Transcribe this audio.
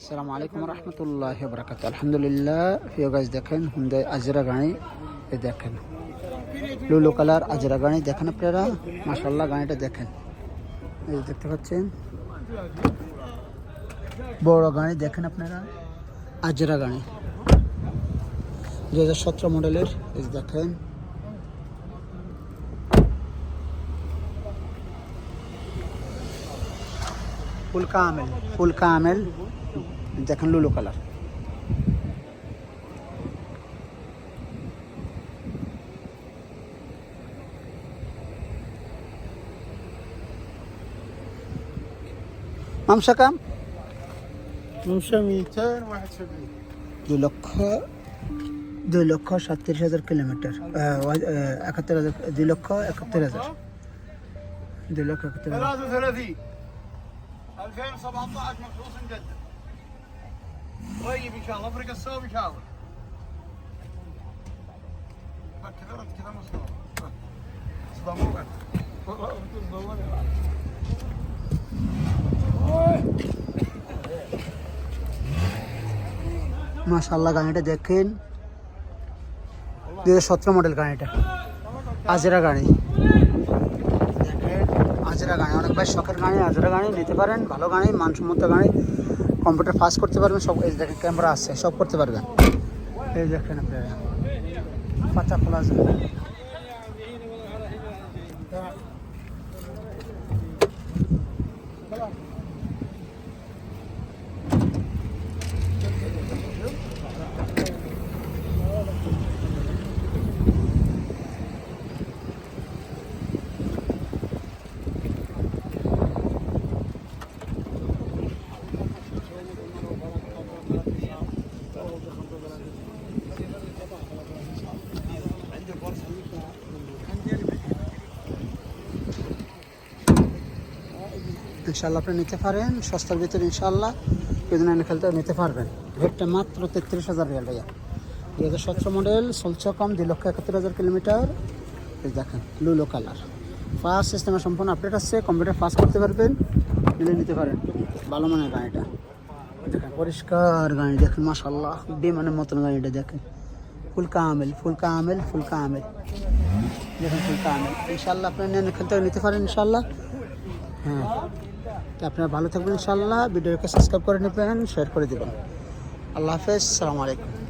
আসসালামু আলাইকুম রহমতুল্লাহ বরকাত আলহামদুলিল্লাহ, প্রিয় গাছ দেখেন হুন্দাই আজরা গাড়ি, এ দেখেন। লুলো কালার আজরা গাড়ি, দেখেন আপনারা? মাসাল্লাহ গাড়িটা দেখেন। এই দেখতে পাচ্ছেন? বড় গাড়ি, দেখেন আপনারা? আজরা গাড়ি। দু হাজার সতেরো মডেলের, এই দেখেন। ফুলকা আমেল ফুলকা আমেল। দেখেন লুলু কালার। মামসা কাম? দুই লক্ষ দুই লক্ষ সাতত্রিশ হাজার কিলোমিটার একাত্তর হাজার দুই লক্ষ একাত্তর হাজার। দুই লক্ষ একাত্তর হাজার। طيب ان شاء الله افرق الصوب ان شاء الله كذا كذا مصدوم صدموا মাশাল্লাহ গাড়িটা দেখেন দু হাজার সতেরো মডেল গাড়িটা আজরা গাড়ি দেখেন আজরা গাড়ি অনেক ভাই শখের গাড়ি আজরা গাড়ি নিতে পারেন ভালো গাড়ি মানসম্মত গাড়ি কম্পিউটার ফাস্ট করতে পারবেন, সব এই দেখেন, ক্যামেরা আছে, সব করতে পারবেন। এই দেখেন আপনারা পাতা খোলা আছে ইনশাল্লাহ আপনি নিতে পারেন, সস্তার ভিতরে ইনশাল্লাহ যদি না খেলতে নিতে পারবেন। রেটটা মাত্র তেত্রিশ হাজার রিয়াল ভাইয়া। দু হাজার সতেরো মডেল, চলছে কম দুই লক্ষ একাত্তর হাজার কিলোমিটার। দেখেন, লুলো কালার। ফার্স্ট সিস্টেমে সম্পূর্ণ আপডেট আছে কম্পিউটার পাস করতে পারবেন, নিলে নিতে পারেন। ভালো মানের গাড়িটা। দেখেন, পরিষ্কার গাড়ি, দেখেন মাসাল্লাহ বিমানের মতন গাড়িটা দেখেন। ফুলকা আমেল ফুলকা আমেল ফুলকা আমেল দেখেন ফুলকা আমেল ইনশাল্লাহ আপনি খেলতে নিতে পারেন ইনশাল্লাহ হ্যাঁ। তো আপনারা ভালো থাকবেন ইনশাল্লাহ ভিডিওকে সাবস্ক্রাইব করে নেবেন শেয়ার করে দেবেন। আল্লাহ হাফেজ, সালামু আলাইকুম।